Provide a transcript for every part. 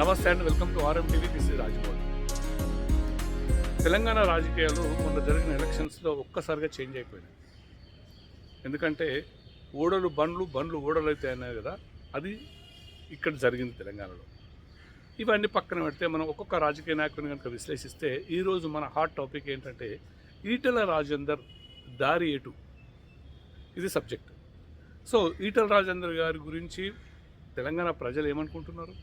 నమస్తే and welcome to RM TV this is Telangana రాజకీయాలు మొన్న జరిగిన ఎలక్షన్స్లో ఒక్కసారిగా చేంజ్ అయిపోయినాయి. ఎందుకంటే ఓడలు బండ్లు బండ్లు ఓడలు అయితే అన్నాయి కదా అది ఇక్కడ జరిగింది తెలంగాణలో. ఇవన్నీ పక్కన పెడితే మనం ఒక్కొక్క రాజకీయ నాయకుని కనుక విశ్లేషిస్తే ఈరోజు మన హాట్ టాపిక్ ఏంటంటే ఈటెల రాజేందర్ దారి ఎటు? ఇది సబ్జెక్ట్. సో ఈటెల రాజేందర్ గారి గురించి తెలంగాణ ప్రజలు ఏమనుకుంటున్నారు?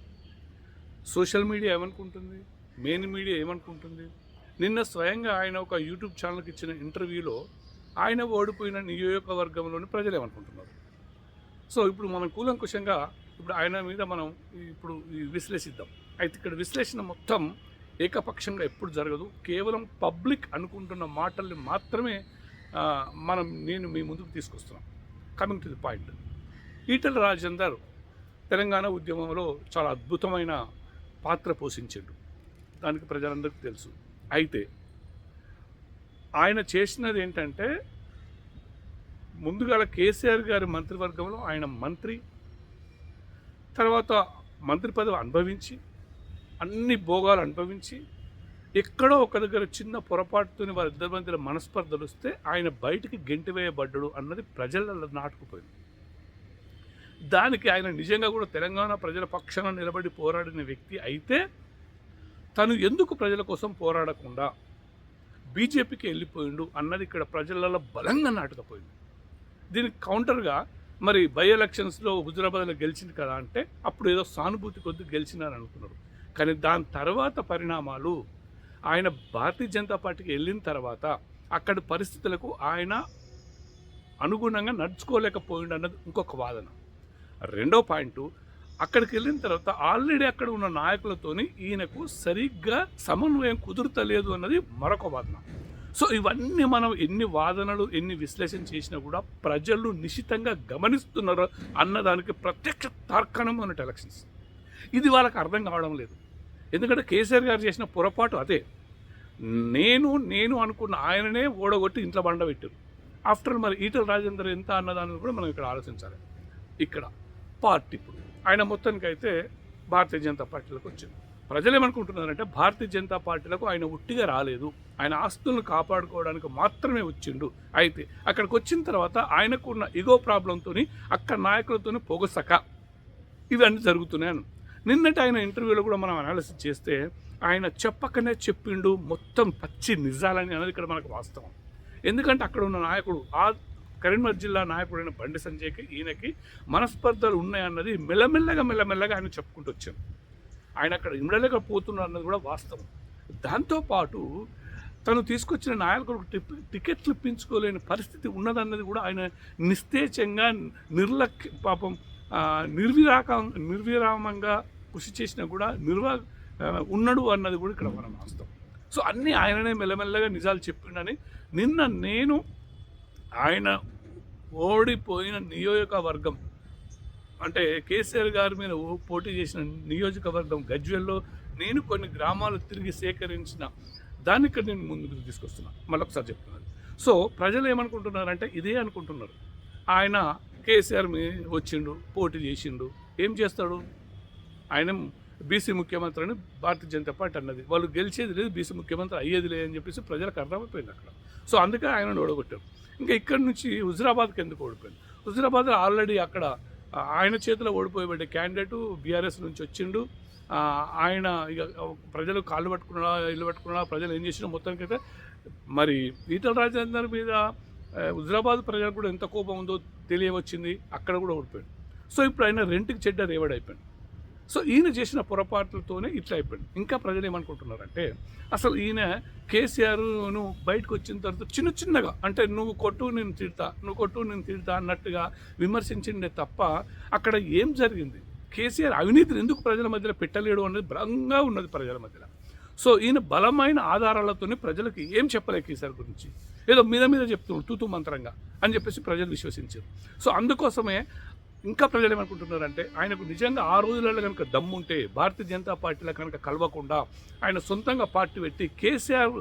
సోషల్ మీడియా ఏమనుకుంటుంది? మెయిన్ మీడియా ఏమనుకుంటుంది? నిన్న స్వయంగా ఆయన ఒక యూట్యూబ్ ఛానల్కి ఇచ్చిన ఇంటర్వ్యూలో ఆయన ఓడిపోయిన నియోజకవర్గంలోని ప్రజలు ఏమనుకుంటున్నారు? సో ఇప్పుడు మనం కూలంకుశంగా ఇప్పుడు ఆయన మీద మనం ఇప్పుడు విశ్లేషిద్దాం. అయితే ఇక్కడ విశ్లేషణ మొత్తం ఏకపక్షంగా ఎప్పుడు జరగదు. కేవలం పబ్లిక్ అనుకుంటున్న మాటల్ని మాత్రమే మనం నేను మీ ముందుకు తీసుకొస్తున్నాం. Coming to the point Etela Rajender Telangana ఉద్యమంలో చాలా అద్భుతమైన పాత్ర పోషించాడు. దానికి ప్రజలందరికీ తెలుసు. అయితే ఆయన చేసినది ఏంటంటే ముందుగా కేసీఆర్ గారి మంత్రివర్గంలో ఆయన మంత్రి తర్వాత మంత్రి పదవి అనుభవించి అన్ని భోగాలు అనుభవించి ఎక్కడో ఒక దగ్గర చిన్న పొరపాటుతోని వారిద్దరి మధ్యలో మనస్పర్ధలు వస్తే ఆయన బయటికి గెంటివేయబడ్డడు అన్నది ప్రజల నాటుకుపోయింది. దానికి ఆయన నిజంగా కూడా తెలంగాణ ప్రజల పక్షాన నిలబడి పోరాడిన వ్యక్తి అయితే తను ఎందుకు ప్రజల కోసం పోరాడకుండా బీజేపీకి వెళ్ళిపోయిండు అన్నది ఇక్కడ ప్రజలలో బలంగా నాటుకపోయింది. దీనికి కౌంటర్గా మరి బై ఎలక్షన్స్లో హుజరాబాద్లో గెలిచింది కదా అంటే అప్పుడు ఏదో సానుభూతి కొద్ది గెలిచినారు అనుకున్నారు. కానీ దాని తర్వాత పరిణామాలు ఆయన భారతీయ జనతా పార్టీకి వెళ్ళిన తర్వాత అక్కడి పరిస్థితులకు ఆయన అనుగుణంగా నడుచుకోలేకపోయిండు అన్నది ఇంకొక వాదన. రెండో పాయింట్ అక్కడికి వెళ్ళిన తర్వాత ఆల్రెడీ అక్కడ ఉన్న నాయకులతోని ఈయనకు సరిగ్గా సమన్వయం కుదురుతలేదు అన్నది మరొక వాదన. సో ఇవన్నీ మనం ఎన్ని వాదనలు ఎన్ని విశ్లేషణ చేసినా కూడా ప్రజలు నిశితంగా గమనిస్తున్నారు అన్నదానికి ప్రత్యక్ష తర్కణం అన్నట్టు ఎలక్షన్స్ ఇది వాళ్ళకి అర్థం కావడం లేదు. ఎందుకంటే కేసీఆర్ గారు చేసిన పొరపాటు అదే. నేను నేను అనుకున్న ఆయననే ఓడగొట్టి ఇంట్లో బండబెట్టారు ఆఫ్టర్ మరి ఈటల రాజేందర్ ఎంత అన్నదాన్ని కూడా మనం ఇక్కడ ఆలోచించాలి. ఇక్కడ పార్టీ ఇప్పుడు. ఆయన మొత్తానికి అయితే భారతీయ జనతా పార్టీలోకి వచ్చింది. ప్రజలు ఏమనుకుంటున్నారంటే భారతీయ జనతా పార్టీలకు ఆయన ఉట్టిగా రాలేదు. ఆయన ఆస్తులను కాపాడుకోవడానికి మాత్రమే వచ్చిండు. అయితే అక్కడికి వచ్చిన తర్వాత ఆయనకున్న ఇగో ప్రాబ్లంతో అక్కడ నాయకులతోని పొగసక ఇవన్నీ జరుగుతున్నాయని నిన్నటి ఆయన ఇంటర్వ్యూలో కూడా మనం అనాలిసిస్ చేస్తే ఆయన చెప్పకనే చెప్పిండు మొత్తం పచ్చి నిజాలని అనేది ఇక్కడ మనకు వాస్తవం. ఎందుకంటే అక్కడ ఉన్న నాయకుడు ఆ కరీంనగర్ జిల్లా నాయకుడైన బండి సంజయ్కి ఈయనకి మనస్పర్ధలు ఉన్నాయన్నది మెల్లమెల్లగా మెల్లమెల్లగా ఆయన చెప్పుకుంటూ వచ్చాను ఆయన అక్కడ ఇమ్మడలేకపోతున్నారు అన్నది కూడా వాస్తవం. దాంతోపాటు తను తీసుకొచ్చిన నాయకులకు టిప్ టికెట్లు ఇప్పించుకోలేని పరిస్థితి ఉన్నదన్నది కూడా ఆయన నిస్తేజంగా నిర్లక్ష్య పాపం నిర్విరాక నిర్విరామంగా కృషి చేసినా కూడా నిర్వా ఉన్నాడు అన్నది కూడా ఇక్కడ మనం వాస్తవం. సో అన్నీ ఆయననే మెల్లమెల్లగా నిజాలు చెప్పిండని నిన్న నేను ఆయన ఓడిపోయిన నియోజకవర్గం. అంటే కేసీఆర్ గారి మీద ఓ- పోటీ చేసిన నియోజకవర్గం గజ్వెల్లో నేను కొన్ని గ్రామాలు తిరిగి సేకరించిన దాన్ని నేను ముందుకు తీసుకొస్తున్నా. మళ్ళొకసారి చెప్తున్నాను. సో ప్రజలు ఏమనుకుంటున్నారంటే ఇదే అనుకుంటున్నారు. ఆయన కేసీఆర్ మీ వచ్చిండు పోటీ చేసిండు. ఏం చేస్తాడు? ఆయన బీసీ ముఖ్యమంత్రి అని భారతీయ జనతా పార్టీ అన్నది. వాళ్ళు గెలిచేది లేదు బీసీ ముఖ్యమంత్రి అయ్యేది లేదని చెప్పేసి ప్రజలకు అర్థమైపోయింది అక్కడ. సో అందుకే ఆయన ఓడగొట్టారు ఇంకా ఇక్కడ నుంచి హుజరాబాద్కి ఎందుకు ఓడిపోయింది? హుజురాబాద్ ఆల్రెడీ అక్కడ ఆయన చేతిలో ఓడిపోయబడ్డే క్యాండిడేట్ బీఆర్ఎస్ నుంచి వచ్చిండు. ఆయన ఇక ప్రజలు కాళ్ళు పట్టుకున్నా ఇల్లు పట్టుకున్నా ప్రజలు ఏం చేసినా మొత్తానికైతే మరి ఈటల రాజేందర్ మీద హుజరాబాద్ ప్రజలకు కూడా ఎంత కోపం ఉందో తెలియవచ్చింది. అక్కడ కూడా ఓడిపోయాడు. సో ఇప్పుడు ఆయన రెంట్కి చెడ్డ రేవడ్ సో ఈయన చేసిన పొరపాట్లతోనే ఇట్లా అయిపోయింది. ఇంకా ప్రజలు ఏమనుకుంటున్నారంటే అసలు ఈయన కేసీఆర్ను బయటకు వచ్చిన తర్వాత చిన్న చిన్నగా అంటే నువ్వు కొట్టు నేను తిడతా నువ్వు కొట్టు నేను తిడతా అన్నట్టుగా విమర్శించిండే తప్ప అక్కడ ఏం జరిగింది? కేసీఆర్ అవినీతిని ఎందుకు ప్రజల మధ్యలో పెట్టలేడు అనేది బలంగా ఉన్నది ప్రజల మధ్యలో. సో ఈయన బలమైన ఆధారాలతోనే ప్రజలకు ఏం చెప్పలే కేసీఆర్ గురించి? ఏదో మీద మీద చెప్తున్నాడు తూతు మంత్రంగా అని చెప్పేసి ప్రజలు విశ్వసించారు. సో అందుకోసమే ఇంకా ప్రజలు ఏమనుకుంటున్నారంటే ఆయనకు నిజంగా ఆ రోజులలో కనుక దమ్ముంటే భారతీయ జనతా పార్టీలో కనుక కలవకుండా ఆయన సొంతంగా పార్టీ పెట్టి కేసీఆర్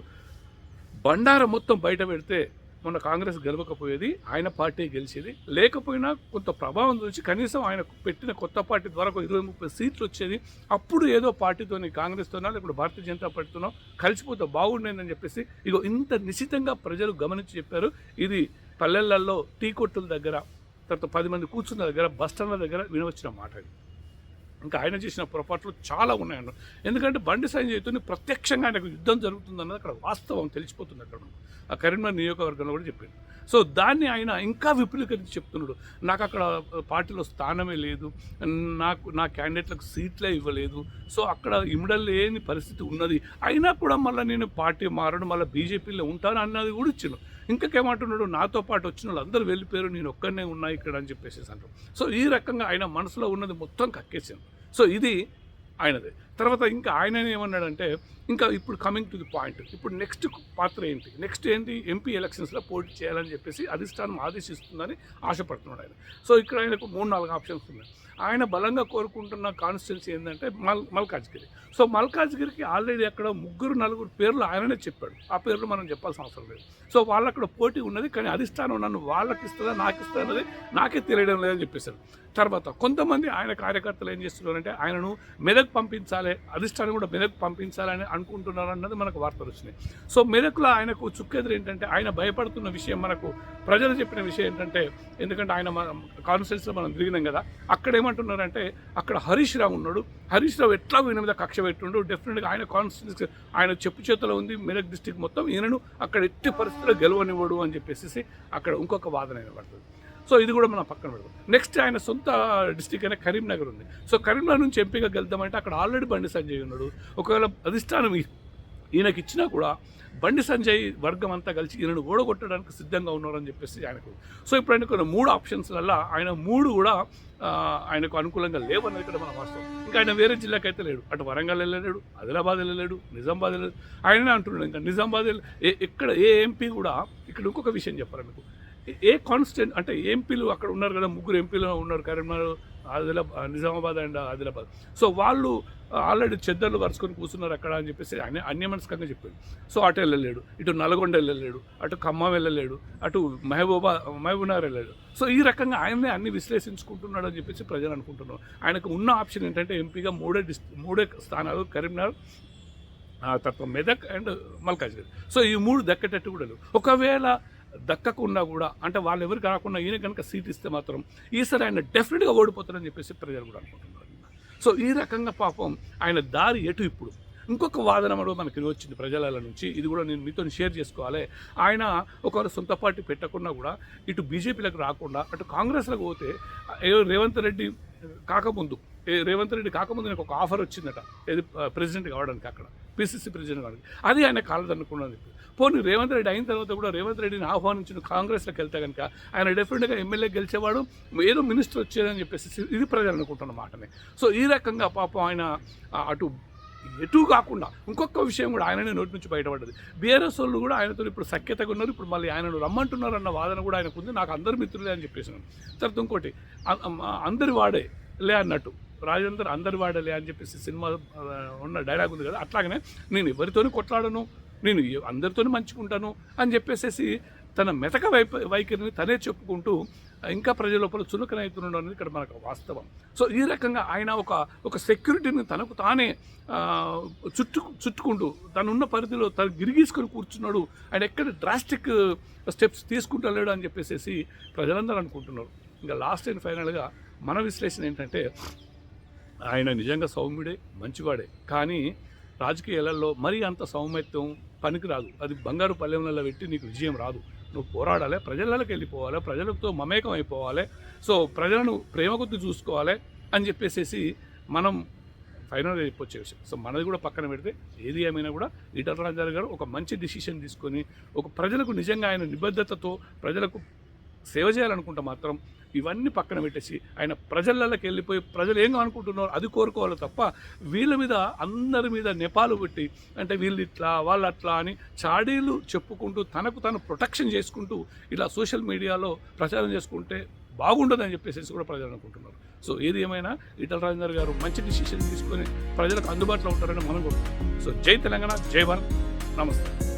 బండారం మొత్తం బయట పెడితే మొన్న కాంగ్రెస్ గెలవకపోయేది ఆయన పార్టీ గెలిచేది. లేకపోయినా కొంత ప్రభావం చూసి కనీసం ఆయన పెట్టిన కొత్త పార్టీ ద్వారా ఒక ఇరవై ముప్పై సీట్లు వచ్చేది అప్పుడు ఏదో పార్టీతోని కాంగ్రెస్తోనో లేకపోతే భారతీయ జనతా పార్టీతోనో కలిసిపోతే బాగుండేదని చెప్పేసి ఇగో ఇంత నిశ్చితంగా ప్రజలు గమనించి చెప్పారు. ఇది పల్లెలలో టీ కొట్టుల దగ్గర తర్వాత పది మంది కూర్చున్న దగ్గర బస్ స్టాండ్ల దగ్గర వినవచ్చిన మాట అది ఇంకా ఆయన చేసిన పొరపాట్లు చాలా ఉన్నాయన్న ఎందుకంటే బండి సంజయ్తోని ప్రత్యక్షంగా ఆయనకు యుద్ధం జరుగుతుందన్నది అక్కడ వాస్తవం తెలిసిపోతుంది అక్కడ. ఆ కరీంనగర్ నియోజకవర్గంలో కూడా చెప్పాడు సో దాన్ని ఆయన ఇంకా విపులీకరించి చెప్తున్నాడు. నాకు అక్కడ పార్టీలో స్థానమే లేదు. నాకు నా క్యాండిడేట్లకు సీట్లే ఇవ్వలేదు. సో అక్కడ ఇమడలేని పరిస్థితి ఉన్నది. అయినా కూడా మళ్ళీ నేను పార్టీ మారడం మళ్ళీ బీజేపీలో ఉంటాను అన్నది కూడా ఇచ్చాను ఇంకేమంటున్నాడు నాతో పాటు వచ్చిన వాళ్ళు అందరూ వెళ్ళిపోయారు నేను ఒక్కనే ఉన్నా ఇక్కడ అని చెప్పేసి అంటారు సో ఈ రకంగా ఆయన మనసులో ఉన్నది మొత్తం కక్కేసాను సో ఇది ఆయనది. తర్వాత ఇంకా ఆయన ఏమన్నాడంటే ఇంకా ఇప్పుడు కమింగ్ టు ది పాయింట్ ఇప్పుడు నెక్స్ట్ పాత్ర ఏంటి? నెక్స్ట్ ఏంటి? ఎంపీ ఎలక్షన్స్లో పోటీ చేయాలని చెప్పేసి అధిష్టానం ఆదేశిస్తుందని ఆశపడుతున్నాడు ఆయన. సో ఇక్కడ ఆయనకు మూడు నాలుగు ఆప్షన్స్ ఉన్నాయి. ఆయన బలంగా కోరుకుంటున్న కాన్స్టిట్యున్సీ ఏంటంటే మల్ మల్కాజ్గిరి. సో మల్కాజ్గిరికి ఆల్రెడీ అక్కడ ముగ్గురు నలుగురు పేర్లు ఆయననే చెప్పాడు. ఆ పేర్లు మనం చెప్పాల్సిన అవసరం లేదు. సో వాళ్ళు అక్కడ పోటీ ఉన్నది కానీ అధిష్టానం నన్ను వాళ్ళకి ఇస్తుందా నాకు ఇస్తుందా అన్నది నాకే తెలియడం లేదని చెప్పేశారు తర్వాత కొంతమంది ఆయన కార్యకర్తలు ఏం చేస్తున్నారంటే ఆయనను మెదక్ పంపించాలి అధిష్టానం కూడా మెదక్ పంపించాలని అనుకుంటున్నారు అన్నది మనకు వార్తలు వచ్చినాయి. సో మెదక్లో ఆయనకు చుక్కెదురు ఏంటంటే ఆయన భయపడుతున్న విషయం మనకు ప్రజలు చెప్పిన విషయం ఏంటంటే ఎందుకంటే ఆయన కాన్ఫరెన్స్లో మనం తిరిగినాం కదా అక్కడ ఏమంటున్నారంటే అక్కడ హరీష్ రావు ఉన్నాడు. హరీష్ రావు ఎట్లా ఈయన మీద కక్ష పెట్టుండు. డెఫినెట్గా ఆయన కాన్స్టిట్యూన్స్ ఆయన చెప్పు చేతిలో ఉంది. మెదక్ డిస్టిక్ మొత్తం ఈయనను అక్కడ ఎట్టి పరిస్థితుల్లో గెలవనివ్వడు అని చెప్పేసి అక్కడ ఇంకొక వాదన అయిన పడుతుంది సో ఇది కూడా మనం పక్కన పెడదాం. నెక్స్ట్ ఆయన సొంత డిస్టిక్ అయిన కరీంనగర్ ఉంది. సో కరీంనగర్ నుంచి ఎంపీగా గెలుద్దామంటే అక్కడ ఆల్రెడీ బండి సంజయ్ ఉన్నాడు. ఒకవేళ అధిష్టానం ఈయనకి ఇచ్చినా కూడా బండి సంజయ్ వర్గం అంతా కలిసి ఈయనను ఓడగొట్టడానికి సిద్ధంగా ఉన్నారని చెప్పేసి ఆయనకు. సో ఇప్పుడు ఆయనకు మూడు ఆప్షన్స్లల్లో ఆయన మూడు కూడా ఆయనకు అనుకూలంగా లేవన్నది ఇక్కడ మన వాస్తవం. ఇంకా ఆయన వేరే జిల్లాకి అయితే లేడు. అటు వరంగల్ వెళ్ళలేడు ఆదిలాబాద్ వెళ్ళలేడు నిజామాబాద్ వెళ్ళలేడు. ఆయననే అంటున్నాడు ఇంకా. నిజామాబాద్ ఏ ఎక్కడ ఏ ఎంపీ కూడా ఇక్కడ ఇంకొక విషయం చెప్పారు మీకు. ఏ- కాన్స్టెంట్ అంటే ఎంపీలు అక్కడ ఉన్నారు కదా ముగ్గురు ఎంపీలు ఉన్నారు కరీంనగర్ ఆదిలాబాద్ నిజామాబాద్ అండ్ ఆదిలాబాద్. సో వాళ్ళు ఆల్రెడీ చెద్దర్లు వరుసుకొని కూర్చున్నారు అక్కడ అని చెప్పేసి అన్య అన్యమనస్కంగా చెప్పాడు సో అటు వెళ్ళలేడు ఇటు నల్గొండ వెళ్ళలేడు అటు ఖమ్మం వెళ్ళలేడు అటు మహబూబా మహబూబ్నగర్ వెళ్ళాడు సో ఈ రకంగా ఆయనే అన్ని విశ్లేషించుకుంటున్నాడు అని చెప్పేసి ప్రజలు అనుకుంటున్నారు. ఆయనకు ఉన్న ఆప్షన్ ఏంటంటే ఎంపీగా మూడే డిస్ మూడే స్థానాలు కరీంనగర్ ఆ తర్వాత మెదక్ అండ్ మల్కాజ్గిరి. సో ఈ మూడు దక్కేటట్టు కూడా లేవు. ఒకవేళ దక్కకుండా కూడా అంటే వాళ్ళు ఎవరికి రాకుండా ఈయన కనుక సీట్ ఇస్తే మాత్రం ఈసారి ఆయన డెఫినెట్గా ఓడిపోతారని చెప్పేసి ప్రజలు కూడా అనుకుంటున్నారు. సో ఈ రకంగా పాపం ఆయన దారి ఎటు ఇప్పుడు? ఇంకొక వాదన కూడా మనకి వచ్చింది ప్రజల నుంచి. ఇది కూడా నేను మీతో షేర్ చేసుకోవాలి. ఆయన ఒకవేళ సొంత పార్టీ పెట్టకుండా కూడా ఇటు బీజేపీలకు రాకుండా అటు కాంగ్రెస్లకు పోతే రేవంత్ రెడ్డి కాకముందు రేవంత్ రెడ్డి కాకముందు నాకు ఒక ఆఫర్ వచ్చిందట. ఏది ప్రెసిడెంట్ కావడానికి అక్కడ పిసిసి ప్రెసిడెంట్ కావడానికి. అది ఆయన కాలదనుకున్నది పోనీ రేవంత్ రెడ్డి అయిన తర్వాత కూడా రేవంత్ రెడ్డిని ఆహ్వానించిన కాంగ్రెస్లోకి వెళ్తే కనుక ఆయన డెఫినెట్గా ఎమ్మెల్యే గెలిచేవాడు ఏదో మినిస్టర్ వచ్చేదని చెప్పేసి ఇది ప్రజలు అనుకుంటున్న మాటనే. సో ఈ రకంగా పాపం ఆయన అటు ఎటు కాకుండా ఇంకొక విషయం కూడా ఆయననే నోటి నుంచి బయటపడ్డది. బీఆర్ఎస్ వాళ్ళు కూడా ఆయనతో ఇప్పుడు సఖ్యతగా ఉన్నారు ఇప్పుడు మళ్ళీ ఆయనను రమ్మంటున్నారు అన్న వాదన కూడా ఆయనకు ఉంది నాకు అందరు మిత్రులే అని చెప్పేసాను తర్వాత ఇంకోటి అందరి వాడే లే అన్నట్టు. రాజేందర్ అందరి వాడలే అని చెప్పేసి సినిమా ఉన్న డైలాగ్ ఉంది కదా అట్లాగనే నేను ఎవరితోని కొట్లాడను నేను అందరితోనూ మంచుకుంటాను అని చెప్పేసేసి తన మెతక వైప వైఖరిని తనే చెప్పుకుంటూ ఇంకా ప్రజల లోపల చురుకనవుతున్నాడు అనేది ఇక్కడ మనకు వాస్తవం. సో ఈ రకంగా ఆయన ఒక ఒక సెక్యూరిటీని తనకు తానే చుట్టు చుట్టుకుంటూ తనున్న పరిధిలో తను గిరిగీసుకొని కూర్చున్నాడు. ఆయన ఎక్కడ డ్రాస్టిక్ స్టెప్స్ తీసుకుంటలేడు అని చెప్పేసి ప్రజలందరూ అనుకుంటున్నారు. ఇంకా లాస్ట్ అండ్ ఫైనల్గా మన విశ్లేషణ ఏంటంటే ఆయన నిజంగా సౌమ్యుడే మంచివాడే. కానీ రాజకీయాలలో మరీ అంత సౌమ్యత్వం పనికిరాదు. అది బంగారు పల్లెంలలో పెట్టి నీకు విజయం రాదు. నువ్వు పోరాడాలి ప్రజలకి వెళ్ళిపోవాలి ప్రజలతో మమేకం అయిపోవాలి. సో ప్రజలను ప్రేమ కొద్ది చూసుకోవాలి అని చెప్పేసేసి మనం ఫైనల్ వచ్చే విషయం. సో మనది కూడా పక్కన పెడితే ఏది ఏమైనా కూడా ఈటల రాజారావు గారు ఒక మంచి డిసిషన్ తీసుకొని ఒక ప్రజలకు నిజంగా ఆయన నిబద్ధతతో ప్రజలకు సేవ చేయాలనుకుంటే మాత్రం ఇవన్నీ పక్కన పెట్టేసి ఆయన ప్రజలకి వెళ్ళిపోయి ప్రజలు ఏం అనుకుంటున్నారో అది కోరుకోవాలి తప్ప వీళ్ళ మీద అందరి మీద నెపాలు పెట్టి అంటే వీళ్ళు ఇట్లా వాళ్ళు అట్లా అని చాడీలు చెప్పుకుంటూ తనకు తను ప్రొటెక్షన్ చేసుకుంటూ ఇలా సోషల్ మీడియాలో ప్రచారం చేసుకుంటే బాగుండదని చెప్పేసి కూడా ప్రజలు అనుకుంటున్నారు. సో ఏది ఏమైనా ఈటల రాజేందర్ గారు మంచి డిసిషన్ తీసుకొని ప్రజలకు అందుబాటులో ఉంటారని మనం కోరుకుంటున్నాం. సో జై తెలంగాణ జై భారత్. నమస్తే.